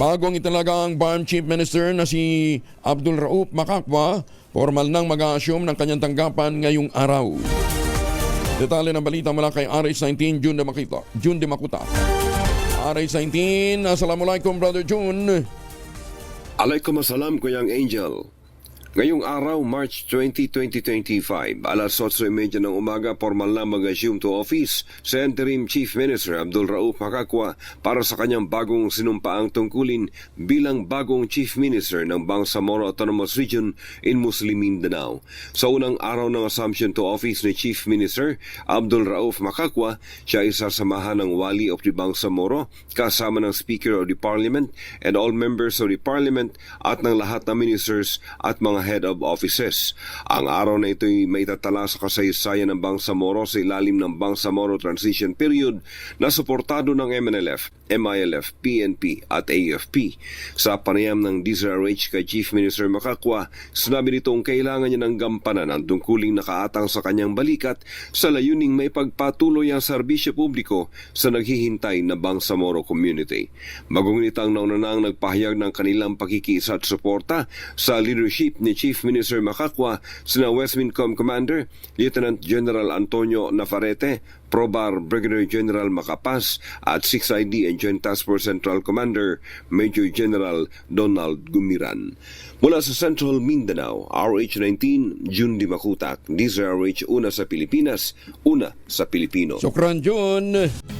Italaga ang BARM Chief Minister na si Abdul Rauf Makakwa, formal nang mag-a-assume ng kanyang tanggapan ngayong araw. Detalye ng balita mula kay RH19 June de Makita. June de Makuta. RH19, Assalamualaikum Brother June. Alaikum assalam, Kuyang Angel. Ngayong araw, March 20, 2025, alas 8.30 ng umaga, formal na mag-assume to office sa Interim Chief Minister Abdul Rauf Makakwa para sa kanyang bagong sinumpaang tungkulin bilang bagong Chief Minister ng Bangsamoro Autonomous Region in Muslim Mindanao. Sa unang araw ng assumption to office ni Chief Minister Abdul Rauf Makakwa, siya ay sasamahan ng Wali of the Bangsamoro kasama ng Speaker of the Parliament and all members of the Parliament at ng lahat ng ministers at mga head of offices. Ang araw na ito ay may tatala sa kasaysayan ng Bangsamoro sa ilalim ng Bangsamoro Transition Period na suportado ng MNLF, MILF, PNP at AFP. Sa panayam ng DZRH kay Chief Minister Makakwa, sinabi nitong kailangan niya ng gampanan ang tungkuling nakaatang sa kanyang balikat sa layuning may pagpatuloy ang serbisyo publiko sa naghihintay na Bangsamoro community. Magunit ang naunanang nagpahayag ng kanilang pakikisa at suporta sa leadership ni Chief Minister Makakwa sina West Wincom Commander Lieutenant General Antonio Nafarete, Probar Brigadier General Macapas at 6ID and Joint Task Force Central Commander Major General Donald Gumiran. Mula sa Central Mindanao, RH19, June Di Makutak, DZRH una sa Pilipinas, una sa Pilipino. Sukran June.